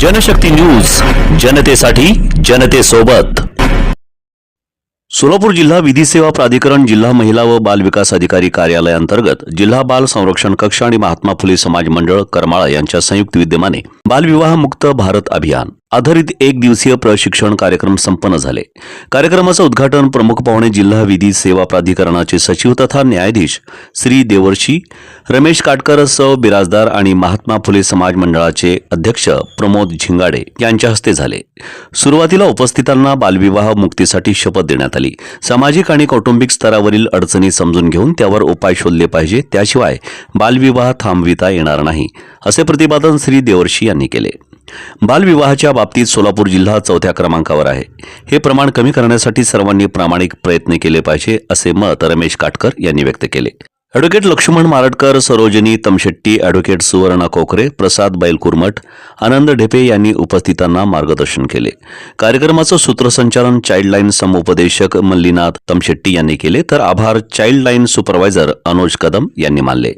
Janshakti news जनतेसाठी जनतेसोबत. सोलापूर जिल्हा विधी सेवा प्राधिकरण जिल्हा महिला व बाल विकास अधिकारी कार्यालयाअंतर्गत जिल्हा बाल संरक्षण कक्ष आणि महात्मा फुले समाज मंडळ करमाळा यांच्या संयुक्त विद्यमाने बालविवाह मुक्त भारत अभियान. आधारित एक दिवसीय प्रशिक्षण कार्यक्रम संपन्न झाले. कार्यक्रमाचं उद्घाटन प्रमुख पाहुणे जिल्हा विधी सेवा प्राधिकरणाचे सचिव तथा न्यायाधीश श्री देवर्षी रमेश काटकर सौ बिराजदार आणि महात्मा फुले समाज मंडळाचे अध्यक्ष प्रमोद झिंगाडे यांच्या हस्ते झाले. सुरुवातीला उपस्थितांना बालविवाह मुक्तीसाठी शपथ देण्यात आली. सामाजिक आणि कौटुंबिक स्तरावरील अडचणी समजून घेऊन त्यावर उपाय शोधले पाहिजे त्याशिवाय बालविवाह थांबविता येणार नाही असे प्रतिपादन श्री देवर्षी यांनी केले. बालविवाहाच्या बाबतीत सोलापूर जिल्हा चौथ्या क्रमांकावर आहे. हे प्रमाण कमी करण्यासाठी सर्वांनी प्रामाणिक प्रयत्न केले पाहिजे असे मत रमेश काटकर यांनी व्यक्त केले. ॲडव्होकेट लक्ष्मण मारडकर सरोजिनी तमशेट्टी ॲडव्होकेट सुवर्णा कोकरे प्रसाद बैलकुरमठ आनंद ढेपे यांनी उपस्थितांना मार्गदर्शन केले. कार्यक्रमाचं सूत्रसंचालन चाईल्डलाईन समुपदेशक मल्लीनाथ तमशेट्टी यांनी केले. तर आभार चाईल्डलाईन सुपरवायझर अनुज कदम यांनी मानले.